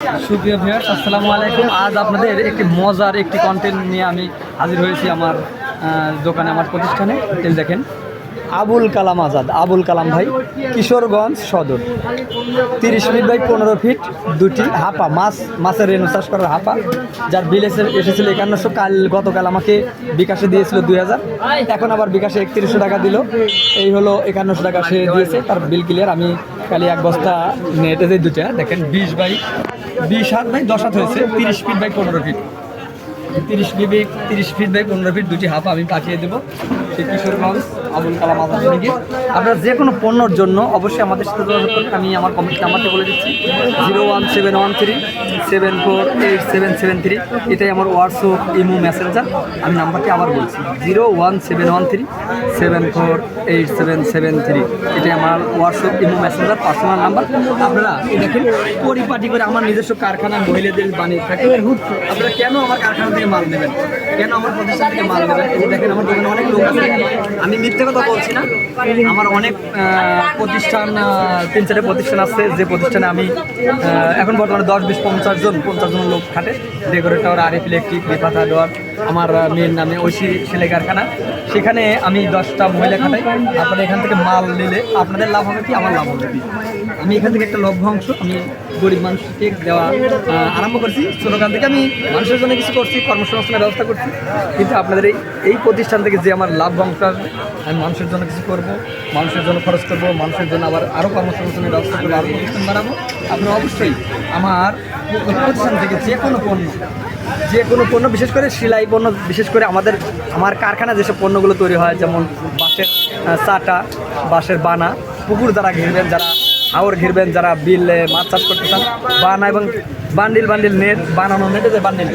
সুপ্রিয় ভিউয়ার্স আসসালামু আলাইকুম। আজ আপনাদের একটি মজার একটি কন্টেন্ট নিয়ে আমি হাজির হয়েছি আমার দোকানে, আমার প্রতিষ্ঠানে। এই দেখেন, আবুল কালাম আজাদ। আবুল কালাম ভাই, কিশোরগঞ্জ সদর। তিরিশ মিনিট বাই পনেরো ফিট দুটি হাপা, মাছ, মাছের রেণু চাষ করার হাপা, যার বিল এসে- এসেছিল একান্নশো। কাল গতকাল আমাকে বিকাশে দিয়েছিল দুই হাজার। এখন আবার বিকাশে একত্রিশশো টাকা দিল। এই হলো একান্নশো টাকা সে দিয়েছে, তার বিল ক্লিয়ার আমি কালি এক বস্তা নেটে যে দুটা দেখেন, বিশ বাই বিশ হাত বাই দশ হাত হয়েছে, তিরিশ ফিট বাই পনেরো ফিট তিরিশ ফিট তিরিশ ফিট বাই পনেরো ফিট দুটি হাফ আমি পাঠিয়ে দেবো। সেই কিশোরগঞ্জ আবুল কালাম আজাদ থেকে আপনারা যে কোনো পণ্যর জন্য অবশ্যই আমাদের সাথে যোগাযোগ করবেন। আমি আমার কমেন্ট নাম্বারটা বলে দিচ্ছি। Zero one seven one three, seven four eight seven seven three. এটাই আমার হোয়াটসঅ্যাপ ইমো মেসেঞ্জার আমি নাম্বারটি আবার বলছি। Zero one seven one three, seven four eight seven seven three. এটাই আমার WhatsApp imo messenger personal number আপনারা দেখেন, পরিপাটি করে আমার নিজস্ব কারখানা মহিলাদের বানিয়ে থাকে আপনারা কেন আমার কারখানা থেকে মাল নেবেন। কেন আমার প্রতিষ্ঠান থেকে মাল নেবেন? এই দেখেন, আমার দোকানে অনেক লোক আছে। আমি মিথ্যে কথা বলছি না। আমার অনেক প্রতিষ্ঠান তিন চারটে প্রতিষ্ঠান আছে। যে প্রতিষ্ঠানে আমি এখন বর্তমানে দশ, বিশ, পঞ্চাশ জন পঞ্চাশ জন লোক খাটে। ডেকোরেটর আর ইলেকট্রিক ডোয়ার। আমার মেয়ের নামে ঐশী সেলাই কারখানা। সেখানে আমি দশটা মহিলা খাটাই। আপনারা এখান থেকে মাল নিলে আপনাদের লাভ হবে কি, আমার লাভ হবে কি? আমি এখান থেকে একটা লভ্যাংশ, আমি গরিব মানুষকে দেওয়া আরম্ভ করছি। ছোটোকাল থেকে আমি মানুষের জন্য কিছু করছি, কর্মসংস্থানের ব্যবস্থা করছি। কিন্তু আপনাদের এই এই প্রতিষ্ঠান থেকে যে আমার লাভ অংশ আসবে, আমি মানুষের জন্য কিছু করব, মানুষের জন্য খরচ করব, মানুষের জন্য আবার আরও কর্মসংস্থানের ব্যবস্থা করব আরও প্রতিষ্ঠান বাড়াবো আপনারা অবশ্যই আমার প্রতিষ্ঠান থেকে যে কোনো পণ্য যে কোনো পণ্য, বিশেষ করে সেলাই পণ্য, বিশেষ করে আমাদের, আমার কারখানা যেসব পণ্যগুলো তৈরি হয়, যেমন বাঁশের চাটা বাঁশের বানা, পুকুর দ্বারা ঘিরবেন, যারা হাওর ঘিরবেন, যারা বিলে মাছ চাষ করতে চান, বানা এবং বান্ডিল বান্ডিল নেট, বানানো নেটে যে বান্ডিল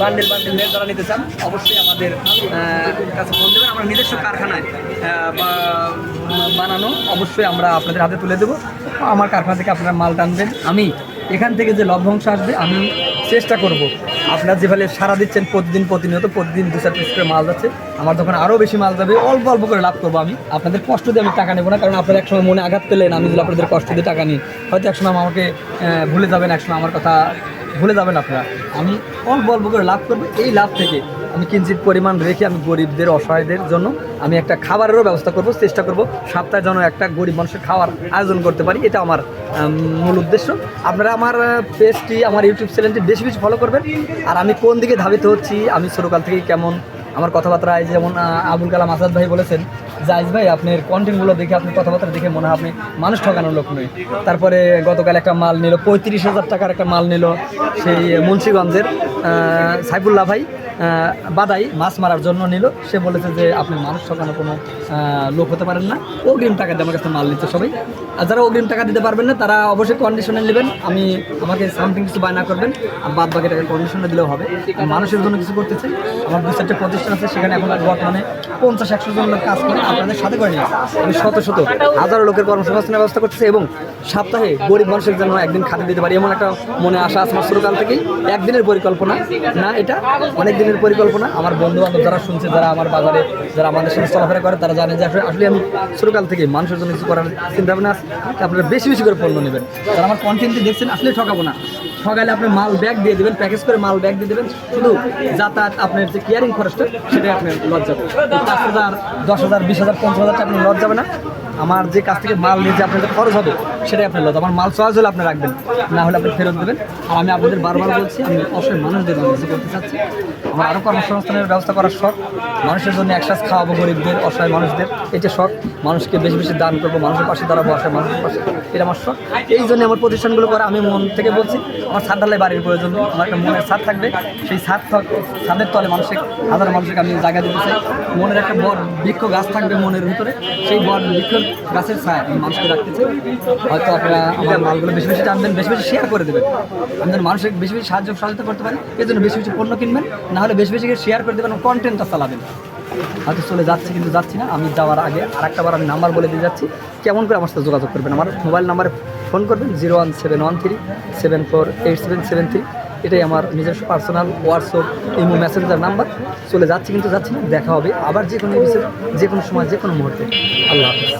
বান্ডিল বান্ডিল নেট যারা নিতে চান, অবশ্যই আমাদের কাছে ফোন দেবেন। আমরা নিজস্ব কারখানায় বা- বানানো, অবশ্যই আমরা আপনাদের হাতে তুলে দেবো। আমার কারখানা থেকে আপনারা মাল টানবেন। আমি এখান থেকে যে লভ্যাংশ আসবে, আমি চেষ্টা করব আপনারা যেভাবে সারা দিচ্ছেন প্রতিদিন প্রতিনিয়ত, প্রতিদিন দু চার পিস করে মাল যাচ্ছে। আমার যখন আরও বেশি মাল যাবে, অল্প অল্প করে লাভ করব আমি। আপনাদের কষ্ট দিয়ে আমি টাকা নেব না, কারণ আপনারা একসময় মনে আঘাত পেলেন, আমি যদি আপনাদের কষ্ট দিয়ে টাকা নিই। হয়তো একসময় আমাকে ভুলে যাবেন, একসময় আমার কথা ভুলে যাবেন আপনারা। আমি অল্প অল্প করে লাভ করব, এই লাভ থেকে আমি কিঞ্চিত পরিমাণ রেখে আমি গরিবদের, অসহায়দের জন্য আমি একটা খাবারেরও ব্যবস্থা করব, চেষ্টা করব সপ্তাহে যেন একটা গরিব মানুষের খাওয়ার আয়োজন করতে পারি, এটা আমার মূল উদ্দেশ্য। আপনারা আমার পেজটি, আমার ইউটিউব চ্যানেলটি বেশি বেশি ফলো করবেন। আর আমি কোন দিকে ধাবিত হচ্ছি, আমি ছোটোকাল থেকে কেমন, আমার কথাবার্তায় যেমন আবুল কালাম আজাদ ভাই বলেছেন জাইজ ভাই, আপনার কন্টেন্টগুলো দেখে, আপনার কথাবার্তা দেখে মনে হয় আপনি মানুষ ঠকানোর লোক নয় তারপরে গতকাল একটা মাল নিল, পঁয়ত্রিশ হাজার টাকার একটা মাল নিল সেই মুন্সিগঞ্জের সাইফুল্লাহ ভাই। বাদাই মাছ মারার জন্য নিল। সে বলেছে যে, আপনি মানুষ ঠকানো কোনো লোক হতে পারেন না। অগ্রিম টাকা দিয়ে আমার কাছে মাল নিচ্ছে সবাই। আর যারা অগ্রিম টাকা দিতে পারবেন না, তারা অবশ্যই কন্ডিশনে নেবেন। আমি, আমাকে সামথিং কিছু বায়না করবেন। আর বাদ বাকি টাকা কন্ডিশনে দিলেও হবে। মানুষের জন্য কিছু করতে চাই আমার দু চারটে প্রতিষ্ঠান আছে, সেখানে এখন বর্তমানে পঞ্চাশ, একশো জন লোক কাজ করে আপনাদের সাথে করে নিয়ে আমি শত শত, হাজারো লোকের কর্মসংস্থানের ব্যবস্থা করতেছি এবং সপ্তাহে গরিব মানুষের জন্য একদিন খাতে দিতে পারি, এমন একটা মনে আশা আছে আমার থেকেই। একদিনের পরিকল্পনা, না এটা? অনেক দিনের পরিকল্পনা। আমার বন্ধু বান্ধব যারা শুনছে, যারা আমার বাজারে, যারা আমাদের সাথে চলাফেরা করে, তারা জানে যে আসলে আমি শুরুকাল থেকে মানুষের জন্য কিছু করার চিন্তা ভাবনা আছে আপনারা বেশি বেশি করে পণ্য নেবেন। যারা আমার কন্টেন্টটি দেখছেন, আসলে ঠকাবো না। ঠকালে আপনি মাল ব্যাগ দিয়ে দেবেন প্যাকেজ করে মাল ব্যাগ দিয়ে দেবেন। শুধু যাতায়াত আপনার যে কেয়ারিং খরচটা, সেটাই আপনার লজ যাবে পাঁচ হাজার, দশ হাজার, বিশ হাজার, পঞ্চাশ হাজার টাকা আপনার লজ যাবে না। আমার যে কাছ থেকে মাল নিয়ে যে আপনাদের খরচ হবে সেটাই আপনার আমার মাল চয়েস আপনি রাখবেন, না হলে আপনি ফেরত দেবেন। আর আমি আপনাদের বারবার বলছি, আমি অবশ্যই মানুষদের কিছু করতে চাচ্ছি। আমার আরও কর্মসংস্থানের ব্যবস্থা করার শখ। মানুষের জন্য একসাথ খাওয়াবো গরিবদের, অসহায় মানুষদের। এটা শখ। মানুষকে বেশি বেশি দান করব, মানুষের পাশে দাঁড়াবো, অসহায় মানুষের পাশে। এটা আমার শখ। এই জন্য আমার প্রতিষ্ঠানগুলো করে আমি মন থেকে বলছি, আমার ছাদ ঢালাই বাড়ির প্রয়োজন। আমার একটা মনের ছাদ থাকবে। সেই ছাদ ছাদের তলে মানুষের, হাজার মানুষকে আমি জায়গা দিতে চাই। মনের একটা বড় বৃক্ষ গাছ থাকবে মনের ভিতরে। সেই বড় বৃক্ষ গাছের ছায়া আমি মানুষকে রাখতে চাই। হয়তো আপনারা আমার মালগুলো বেশি বেশি টানবেন, বেশি বেশি শেয়ার করে দেবেন। আমাদের মানুষের বেশি বেশি সাহায্য সহায়তা করতে পারেন এই জন্য বেশি বেশি পণ্য কিনবেন, না হলে বেশি বেশি শেয়ার করে দেবেন কন্টেন্টটা চালাবেন। হয়তো চলে যাচ্ছি কিন্তু যাচ্ছি না, আমি যাওয়ার আগে আর একটা বার আমি নাম্বার বলে দিয়ে যাচ্ছি। কেমন করে আমার সাথে যোগাযোগ করবেন? আমার মোবাইল নাম্বারে ফোন করবেন zero one seven one three seven four eight seven seven three এটাই আমার নিজস্ব personal WhatsApp imo messenger number চলে যাচ্ছি কিন্তু যাচ্ছি না, দেখা হবে আবার যে কোনো যে কোনো সময় যে কোনো মুহূর্তে। আল্লাহ হাফিজ।